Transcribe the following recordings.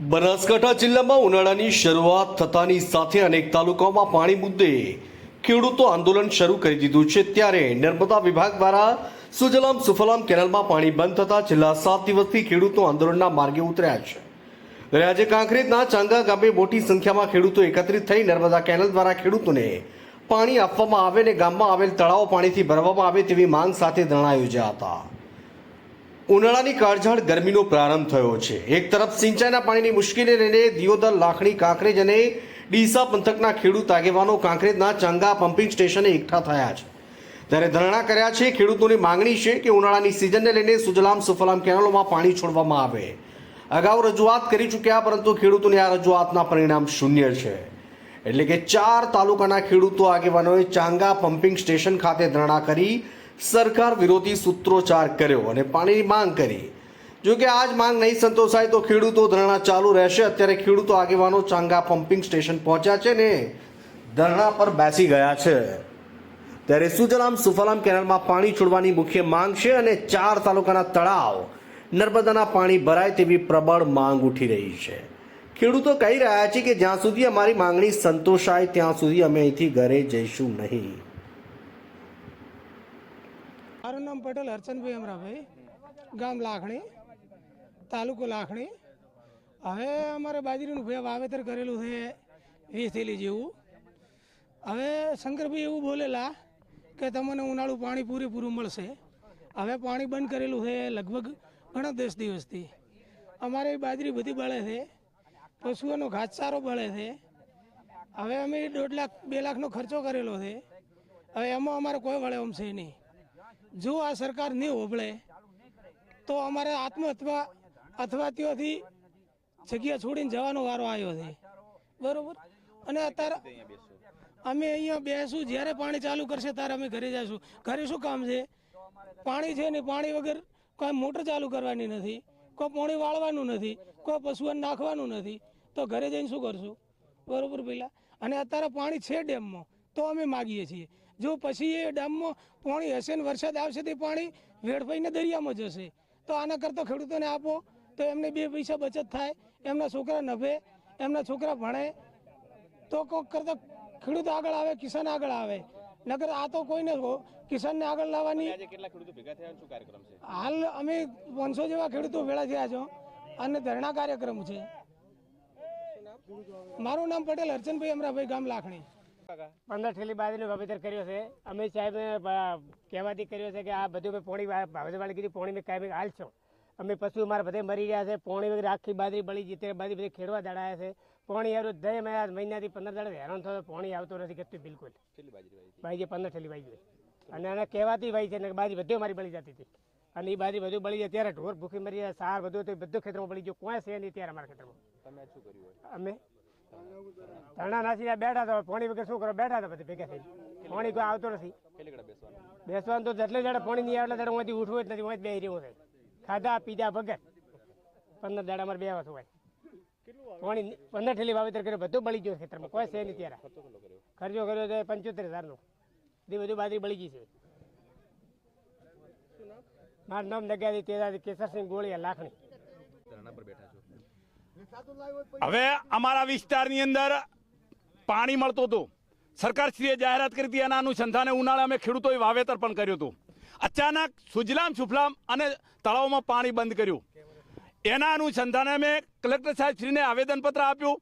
બનાસકાંઠા જિલ્લામાં ઉનાળાની શરૂઆત થતાની સાથે અનેક તાલુકાઓમાં પાણી મુદ્દે ખેડૂતો આંદોલન શરૂ કરી દીધું છે. ત્યારે નર્મદા વિભાગ દ્વારા સુજલામ સુફલામ કેનાલમાં પાણી બંધ થતા છેલ્લા સાત દિવસથી ખેડૂતો આંદોલનના માર્ગે ઉતર્યા છે. ત્યારે આજે કાંકરેજના ચાંગા ગામે મોટી સંખ્યામાં ખેડૂતો એકત્રિત થઈ નર્મદા કેનાલ દ્વારા ખેડૂતોને પાણી આપવામાં આવે અને ગામમાં આવેલ તળાવો પાણીથી ભરવામાં આવે તેવી માંગ સાથે ધરણા યોજ્યા હતા. ઉનાળાની કાળઝાળ ગરમીનો પ્રારંભ થયો છે. એક તરફ સિંચાઈના પાણીની મુશ્કેલી લઈને દિયોદર લાખણી કાંકરેજ અને ડીસા પંથકના ખેડૂત આગેવાનો કાંકરેજના ચાંગા પમ્પિંગ સ્ટેશને એકઠા થયા છે. ત્યારે ધરણા કર્યા છે, ખેડૂતોની માંગણી છે કે ઉનાળાની સિઝનને લઈને સુજલામ સુફલામ કેનાલોમાં પાણી છોડવામાં આવે. અગાઉ રજૂઆત કરી ચૂક્યા, પરંતુ ખેડૂતોની આ રજૂઆતના પરિણામ શૂન્ય છે. એટલે કે ચાર તાલુકાના ખેડૂતો આગેવાનોએ ચાંગા પમ્પિંગ સ્ટેશન ખાતે ધરણા કરી સરકાર વિરોધી સૂત્રોચ્ચાર કર્યો અને પાણીની માંગ કરી. જો કે આજ માંગ નહીં સંતોષાય તો ખેડૂતો ધરણા ચાલુ રહેશે. અત્યારે ખેડૂતો આગેવાનો ચાંગા પમ્પિંગ સ્ટેશન પહોંચ્યા છે ને ધરણા પર બેસી ગયા છે. ત્યારે સુજલામ સુફલામ કેનાલમાં પાણી છોડવાની મુખ્ય માંગ છે અને ચાર તાલુકાના તળાવ નર્મદાના પાણી ભરાય તેવી પ્રબળ માંગ ઉઠી રહી છે. ખેડૂતો કહી રહ્યા છે કે જ્યાં સુધી અમારી માંગણી સંતોષાય, ત્યાં સુધી અમે અહીંથી ઘરે જઈશું નહીં. મારું નામ પટેલ હરચંદભાઈ અમરાભાઈ. ગામ લાખણી, તાલુકો લાખણી. હવે અમારે બાજરીનું ભાઈ વાવેતર કરેલું છે, વીસ થેલી જેવું. હવે શંકરભાઈ એવું બોલેલા કે તમને ઉનાળું પાણી પૂરેપૂરું મળશે. હવે પાણી બંધ કરેલું છે લગભગ ઘણા દસ દિવસથી. અમારે બાજરી બધી બળે છે, પશુઓનો ઘાસચારો બળે છે. હવે અમે દોઢ લાખ, બે લાખનો ખર્ચો કરેલો છે. હવે એમાં અમારે કોઈ વળે એમ છે નહીં. જો આ સરકાર નહીં હોબળે તો અમારે આત્મહત્યા અથવા ત્યાંથી જગ્યા છોડીને જવાનો વારો આવ્યો છે. બરોબર? અને અત્યારે અમે અહીંયા બેસું, જ્યારે પાણી ચાલુ કરશે ત્યારે અમે ઘરે જઈશું. ઘરે શું કામ છે? પાણી છે ને પાણી વગર કોઈ મોટર ચાલુ કરવાની નથી, કોઈ પાણી વાળવાનું નથી, કોઈ પશુઓને નાખવાનું નથી, તો ઘરે જઈને શું કરશું? બરોબર પહેલાં અને અત્યારે પાણી છે ડેમમાં, તો અમે માગીએ છીએ. જો પછી એ ડેમમાં પાણી હશે ને વરસાદ આવશે તે પાણી વેડફાઈને દરિયામાં જશે. તો આના કરતાં ખેડૂતોને આપો તો એમને બે પૈસા બચત થાય એમના છોકરા નભે એમના છોકરા ભણે તો કોઈક કરતાં ખેડૂત આગળ આવે કિસાન આગળ આવે. નગર આ તો કોઈને હો- કિસાનને આગળ લાવવાની આજે કેટલા ખેડૂતો ભેગા થયા અને શું કાર્યક્રમ છે? હાલ અમે પાંચસો જેવા ખેડૂતો ભેળા થયા છો અને ધરણા કાર્યક્રમ છે. મારું નામ પટેલ હરચંદભાઈ અમરાભાઈ ગામ લાખણી. પંદર ઠેલી બાજરીનું વાવેતર કર્યો છે. અમિત સાહેબ કહેવાથી કર્યો છે કે આ બધું મેં પોણી ભાવેતરવાળી કીધી પોણી મેં કાંઈ હાલ છો. અમે પશુ મારા બધે મરી ગયા છે. પોણી વગેરે આખી બાજરી બળી ત્યારે બાજરી બધી ખેડવા દાડાયા છે. પોણી આવ્યું દય મેં મહિનાથી પંદર દાડે હેરાન થયો પોણી આવતો નથી બિલકુલ. કેટલી બાજરી ભાઈ પંદર ઠેલી વાઈ અને એને કહેવાતી ભાઈ છે ને બાજરી બધું મારી બળી જતી હતી. અને એ બાજરી બધું બળી જાય ત્યારે ઢોર ભૂખી મરી જાય સાર બધું તો બધું ખેતરમાં બળી ગયું. કોઈ છે નહીં ત્યારે અમારા ખેતરમાં. તમે શું કર્યું અમે ધરણા નાસી બેઠા હતા પાણી વગર શું કરો? બેઠા હતા પછી ભેગા થઈ પાણી કોઈ આવતો નથી. બેસવાનું તો જેટલે જાડે પાણી નહીં આવે એટલે હું ઉઠવું જ નથી હું બે રહ્યું છે ખાધા, પીધા વગર પંદર દાડા મારે બે વાત હોય પાણી પંદર ઠેલી વાવેતર કર્યું, બધું બળી ગયું ખેતરમાં. કોઈ છે નહીં ત્યારે. ખર્ચો કર્યો છે પંચોતેર હજારનો. બધી બધું બાજરી બળી ગઈ છે. મારું નામ નગારી તેરાથી કેસરસિંહ ગોળીયા, લાખણી. ધરણા પર બેઠા હવે અમારા વિસ્તારની અંદર પાણી મળતું હતું. સરકારશ્રીએ જાહેરાત કરી હતી એના અનુસંધાને ઉનાળે અમે ખેડૂતોએ વાવેતર પણ કર્યું હતું. અચાનક સુજલામ, સુફલામ અને તળાવમાં પાણી બંધ કર્યું. એના અનુસંધાને અમે કલેક્ટર સાહેબ શ્રીને આવેદનપત્ર આપ્યું.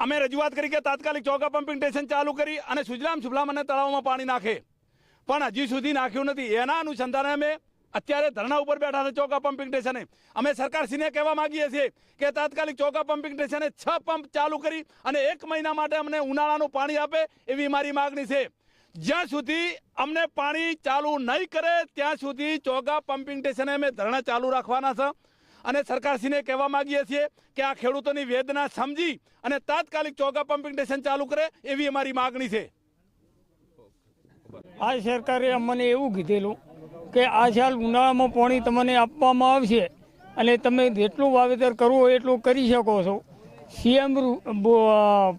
અમે રજૂઆત કરી કે તાત્કાલિક ચોકા પમ્પિંગ સ્ટેશન ચાલુ કરી અને સુજલામ, સુફલામ અને તળાવમાં પાણી નાખે. પણ હજી સુધી નાખ્યું નથી. એના અનુસંધાને અમે અત્યારે ધરણા ઉપર બેઠા છે ચોકા પંપિંગ સ્ટેશને. અમે સરકારશ્રીને કહેવા માંગીએ છીએ કે તાત્કાલિક ચોકા પંપિંગ સ્ટેશને છ પંપ ચાલુ કરી અને એક મહિના માટે અમને ઉનાળાનું પાણી આપે એવી મારી માગણી છે. જ્યાં સુધી અમને પાણી ચાલુ નહીં કરે ત્યાં સુધી ચોગા પંપિંગ સ્ટેશને અમે ધરણા ચાલુ રાખવાના છે. અને સરકારશ્રીને કહેવા માંગીએ છીએ કે આ ખેડૂતોની વેદના સમજી અને તાત્કાલિક ચોગા પંપિંગ સ્ટેશન ચાલુ કરે એવી અમારી માગણી છે. આ સરકારે અમને એવું કીધેલું કે આ સાલ ઉનાળામાં પાણી તમને આપવામાં આવશે અને તમે જેટલું વાવેતર કરવું એટલું કરી શકો છો. સીએમ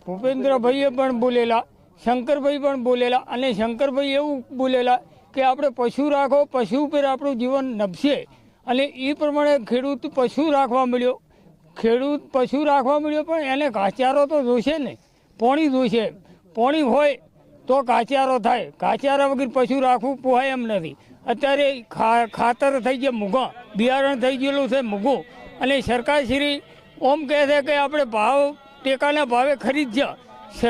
ભૂપેન્દ્રભાઈએ પણ બોલેલા, શંકરભાઈ પણ બોલેલા અને શંકરભાઈ એવું બોલેલા કે આપણે પશુ રાખો, પશુ ઉપર આપણું જીવન નભશે. અને એ પ્રમાણે ખેડૂત પશુ રાખવા મળ્યો. ખેડૂત પશુ રાખવા મળ્યો પણ એને ઘાસચારો તો જોશે ને. પોણી જોશે. પોણી હોય તો ઘાસચારો થાય. ઘાસચારા વગર પશુ રાખવું પોહાય એમ નથી. અત્યારે ખાતર થઈ ગયા મૂઘા બિયારણ થઈ ગયેલું છે મૂઘું અને સરકારશ્રી ઓમ કહે છે કે આપણે ભાવ ટેકાના ભાવે ખરીદજો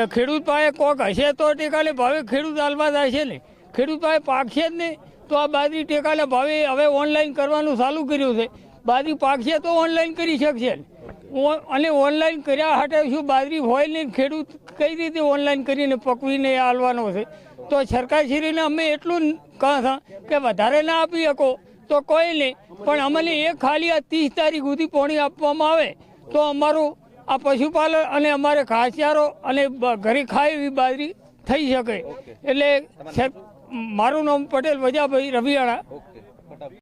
ખેડૂત પાસે કોક હશે તો ટેકાને ભાવે ખેડૂત હાલવા જાય ને. ખેડૂત પાસે પાકશે જ નહીં તો આ બાજરી ટેકાના ભાવે હવે ઓનલાઈન કરવાનું ચાલુ કર્યું છે. બાજરી પાકશે તો ઓનલાઈન કરી શકશે ઓ- અને ઓનલાઈન કર્યા હાટે શું બાજરી હોય નહીં ખેડૂત કઈ રીતે ઓનલાઈન કરીને પકવીને હાલવાનો છે? તો સરકારશ્રીને અમે એટલું કહા હતા કે વધારે ના આપી શકો તો કોઈ નહીં. પણ અમને એક ખાલી આ ત્રીસ તારીખ સુધી પોણી આપવામાં આવે તો અમારું આ પશુપાલન અને અમારે ઘાસચારો અને ઘરે ખાય એવી બાજરી થઈ શકે. એટલે મારું નામ પટેલ વજાભાઈ રવિયાણા